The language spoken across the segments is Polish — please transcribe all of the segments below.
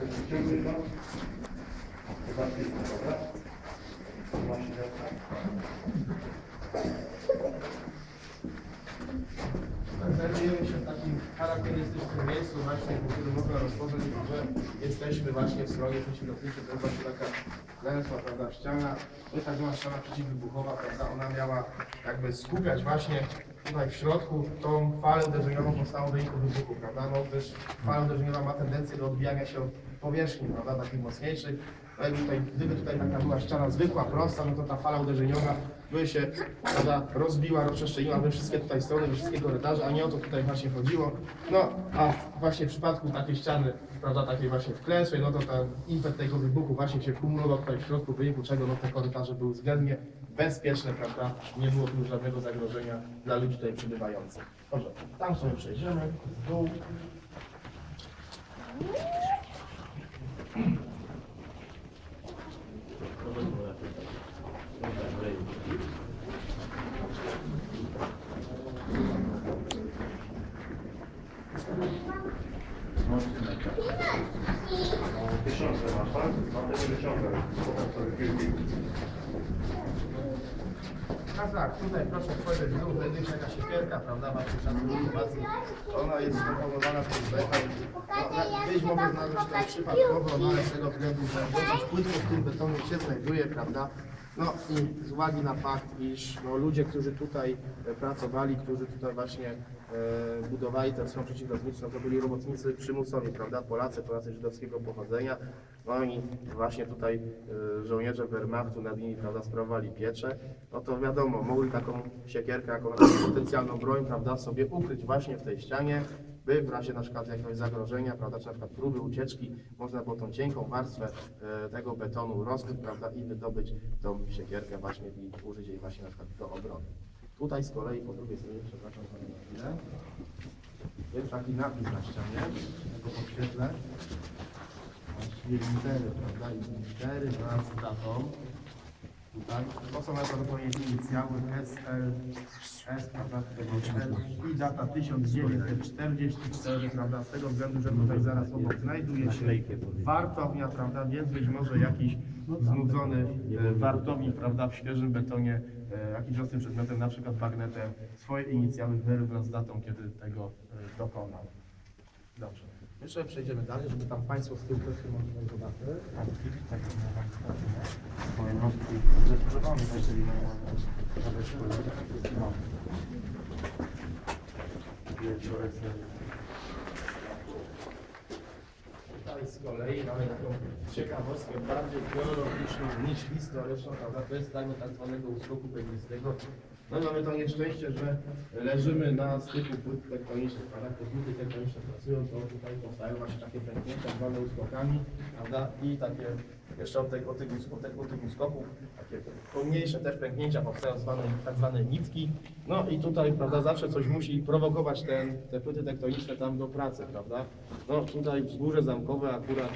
To. Dobra. Właśnie tak. Znajdujemy się w takim charakterystycznym miejscu właśnie, w którym można rozpoznać, że jesteśmy właśnie w stronie przeciwlotniczej. To jest właśnie taka węzła, prawda, ściana. To jest tak zwana ściana przeciwwybuchowa, prawda, ona miała jakby skupiać właśnie tutaj w środku tą falę uderzeniową powstałą w wyniku wybuchu, prawda, no też fala uderzeniowa ma tendencję do odbijania się od powierzchni, prawda, takich mocniejszych. Tutaj, gdyby tutaj taka była ściana zwykła, prosta, no to ta fala uderzeniowa by się prawda, rozbiła, rozprzestrzeniła we wszystkie tutaj strony, we wszystkie korytarze, a nie o to tutaj właśnie chodziło. No, a właśnie w przypadku takiej ściany, prawda, takiej właśnie wklęsłej, no to ten impet tego wybuchu właśnie się kumulował tutaj w środku, w wyniku czego no te korytarze były względnie bezpieczne, prawda, nie było tu żadnego zagrożenia dla ludzi tutaj przybywających. Dobrze, tam sobie przejdziemy, w dół. Tak, tutaj proszę spojrzeć w dół, znajduje się jakaś siekierka, prawda, macie szanowni informacji. Ona jest skomponowana przez beton. No, Gdzieś może znaleźć tutaj przypadkowo, no ale z tego względu, że płytko w tym betonie się znajduje, prawda. No i z uwagi na fakt, iż no, ludzie, którzy tutaj e, pracowali, którzy tutaj właśnie e, budowali ten stron przeciwlotniczy, no to byli robotnicy przymusowi, prawda, Polacy, Polacy żydowskiego pochodzenia. No i właśnie tutaj e, żołnierze Wehrmachtu nad nimi, prawda, sprawowali pieczę. No to wiadomo, mogli taką siekierkę, jako taką potencjalną broń, prawda, sobie ukryć właśnie w tej ścianie, by w razie na przykład jakiegoś zagrożenia, prawda, czy na przykład próby ucieczki, można było tą cienką warstwę e, tego betonu rozkuć, prawda, i wydobyć tą siekierkę właśnie i użyć jej właśnie na przykład do obrony. Tutaj z kolei po drugiej stronie, przepraszam Panie na chwilę, jest taki napis na ścianie, ja go podświetlę. Litery, prawda, i litery wraz z datą. Tutaj. To są najprawdopodobniej inicjały SL, S, prawda, i data 1944, prawda, z tego względu, że tutaj zaraz obok znajduje się wartownia, prawda, więc być może jakiś znudzony e, wartownik, prawda, w świeżym betonie, e, jakimś ostrym przedmiotem, na przykład bagnetem, swoje inicjały wyrył wraz z datą, kiedy tego e, dokonał. Dobrze. Jeszcze przejdziemy dalej, żeby tam Państwo z tyłu też się mogli zobaczyć. Tutaj z kolei mamy taką ciekawostkę bardziej geologiczną niż historyczną, prawda? To jest fragment tak zwanego uskoku pegnistego. No i mamy to nieszczęście, że leżymy na styku płyt tektonicznych, prawda? Te płyty tektoniczne pracują, to tutaj powstają właśnie takie pęknięcia zwane uskokami, prawda? I takie jeszcze od, tych, od, tych, od, tych, od tych uskoków, takie pomniejsze też pęknięcia powstają zwane, tak zwane nitki. No i tutaj, prawda, zawsze coś musi prowokować ten, te płyty tektoniczne tam do pracy, prawda? No tutaj wzgórze zamkowe akurat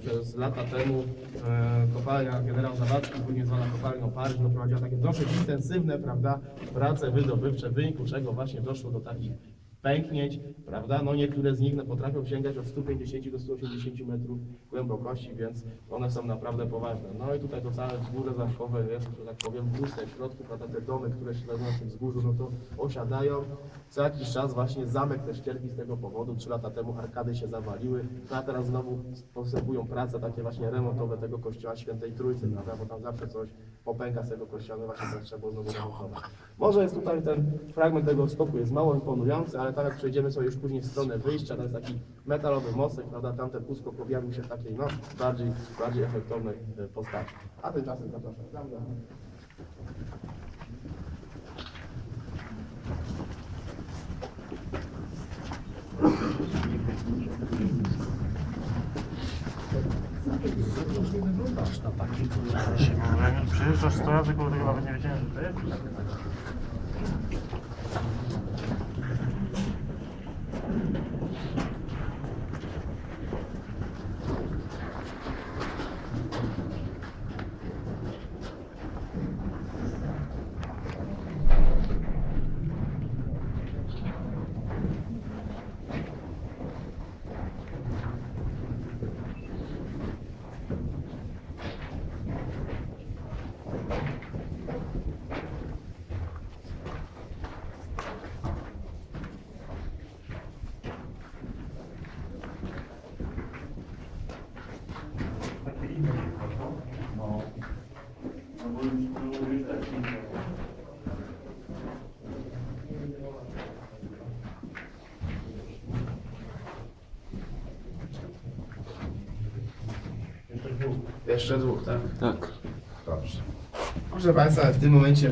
przez lata temu e, kopalnia generał Zawadzki, później zwana kopalnią Paryż, no, prowadziła takie dosyć intensywne, prawda, prace wydobywcze, w wyniku czego właśnie doszło do takich pęknięć, prawda? No niektóre z nich no, potrafią sięgać od 150 do 180 metrów głębokości, więc one są naprawdę poważne. No i tutaj to całe wzgórze zamkowe jest, że tak powiem, puste w środku, prawda? Te domy, które się znajdują na tym wzgórzu, no to osiadają. Co jakiś czas właśnie zamek też cierpi z tego powodu. Trzy lata temu arkady się zawaliły, no a teraz znowu postępują prace takie właśnie remontowe tego kościoła Świętej Trójcy, prawda? Bo tam zawsze coś popęka z tego kościoła, no właśnie trzeba znowu remontować. Może jest tutaj ten fragment tego skoku jest mało imponujący, ale jak przejdziemy sobie już później w stronę wyjścia, to jest taki metalowy mostek, prawda? Tamten uskok objawił się w takiej no, bardziej, bardziej efektownej e, postaci. A tymczasem zapraszam za mną. Przyjeżdżasz 100 razy, tego nawet nie wiedziałem, że to jest. Jeszcze dwóch, tak? Tak. Dobrze. Proszę Państwa, w tym momencie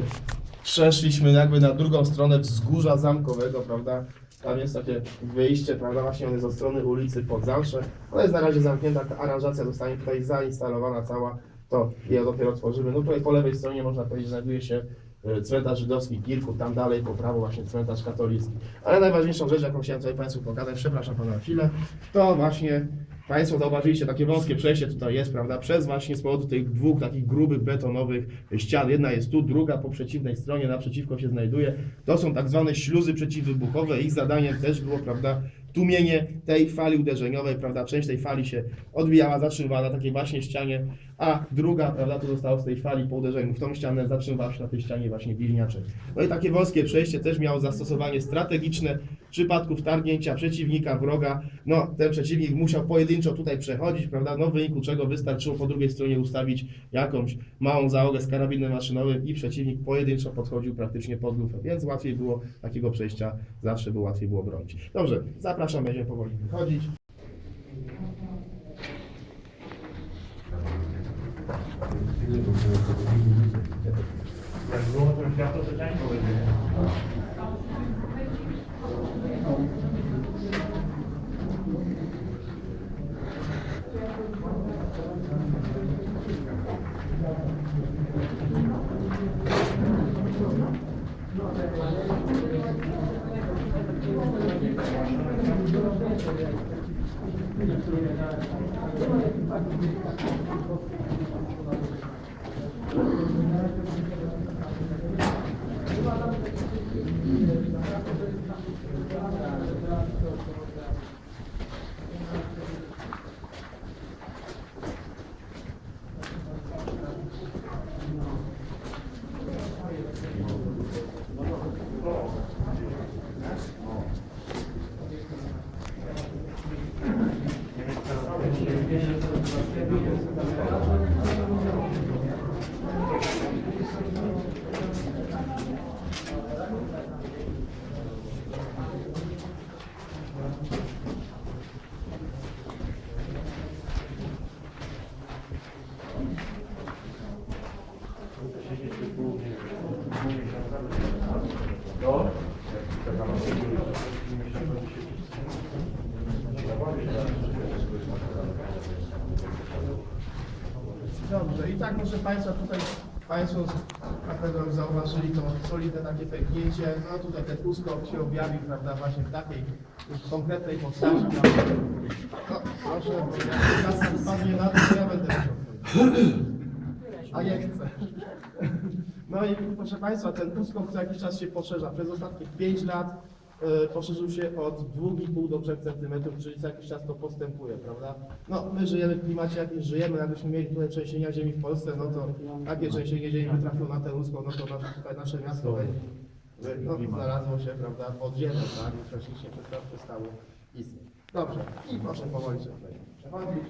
przeszliśmy jakby na drugą stronę wzgórza zamkowego, prawda? Tam jest takie wyjście, prawda, właśnie on jest od strony ulicy Podzamsze. Ona jest na razie zamknięta, ta aranżacja zostanie tutaj zainstalowana cała, to je dopiero otworzymy. No tutaj po lewej stronie można powiedzieć znajduje się e, cmentarz żydowski Kirków, tam dalej po prawo właśnie cmentarz katolicki. Ale najważniejszą rzecz, jaką chciałem tutaj Państwu pokazać, przepraszam Pana na chwilę, to właśnie Państwo zauważyliście, takie wąskie przejście tutaj jest, prawda, przez właśnie z powodu tych dwóch takich grubych, betonowych ścian. Jedna jest tu, druga po przeciwnej stronie, naprzeciwko się znajduje. To są tak zwane śluzy przeciwwybuchowe. Ich zadaniem też było, prawda, tłumienie tej fali uderzeniowej, prawda, część tej fali się odbijała, zatrzymywała na takiej właśnie ścianie, a druga, prawda, to zostało z tej fali po uderzeniu w tą ścianę, zatrzymywała się na tej ścianie właśnie bliźniaczej. No i takie wąskie przejście też miało zastosowanie strategiczne przypadku wtargnięcia przeciwnika, wroga. No, ten przeciwnik musiał pojedynczo tutaj przechodzić, prawda, no w wyniku czego wystarczyło po drugiej stronie ustawić jakąś małą załogę z karabinem maszynowym i przeciwnik pojedynczo podchodził praktycznie pod lufę, więc łatwiej było takiego przejścia, zawsze było łatwiej było bronić. Dobrze, zapraszam, będziemy powoli wychodzić. Jak wyłączą światło, to ciężko będzie. No. Obrigado. Proszę Państwa, tutaj Państwo na pewno już zauważyli to solidne takie pęknięcie. No tutaj ten uskok się objawił, prawda, właśnie w takiej konkretnej postaci. No, proszę, czas spadnie na to, ja będę. A nie chcę. No i proszę Państwa, ten uskok co jakiś czas się poszerza. Przez ostatnie 5 lat poszerzył się od 2,5 do 3 cm, czyli co jakiś czas to postępuje, prawda? No, my żyjemy w klimacie, jakim żyjemy, jakbyśmy mieli tutaj trzęsienia ziemi w Polsce, no to takie trzęsienie ziemi by trafiło na ten uskok, no to nasze, tutaj nasze miasto by, no, znalazło się, prawda, pod ziemią, tak? I praktycznie przestało, przestało istnieć. Dobrze, i proszę powoli sobie tutaj przechodzić.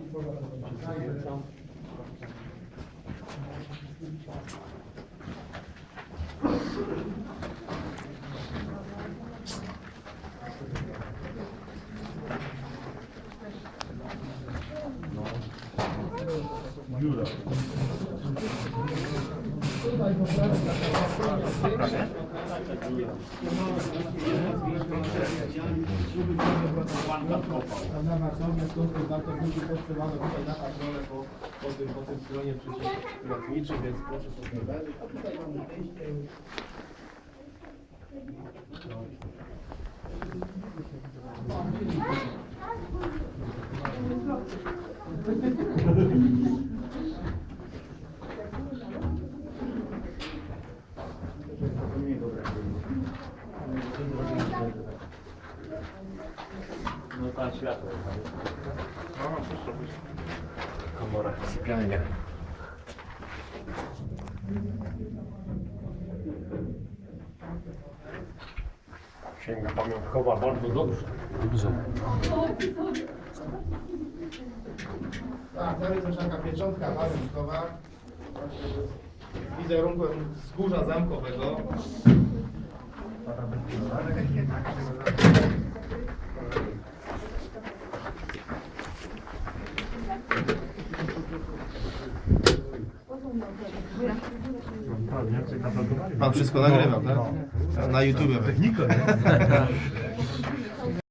Stąd to warto będzie postrzelane tutaj na patrole tam światło jest. No, proszę być. Komora, sypialnia. Księga pamiątkowa bardzo dobrze. Dobrze. Tak, tam jest też taka pieczątka pamiątkowa. Z Wizerunkiem wzgórza zamkowego. Pan wszystko nagrywał, tak? Na YouTube. Technika, nie?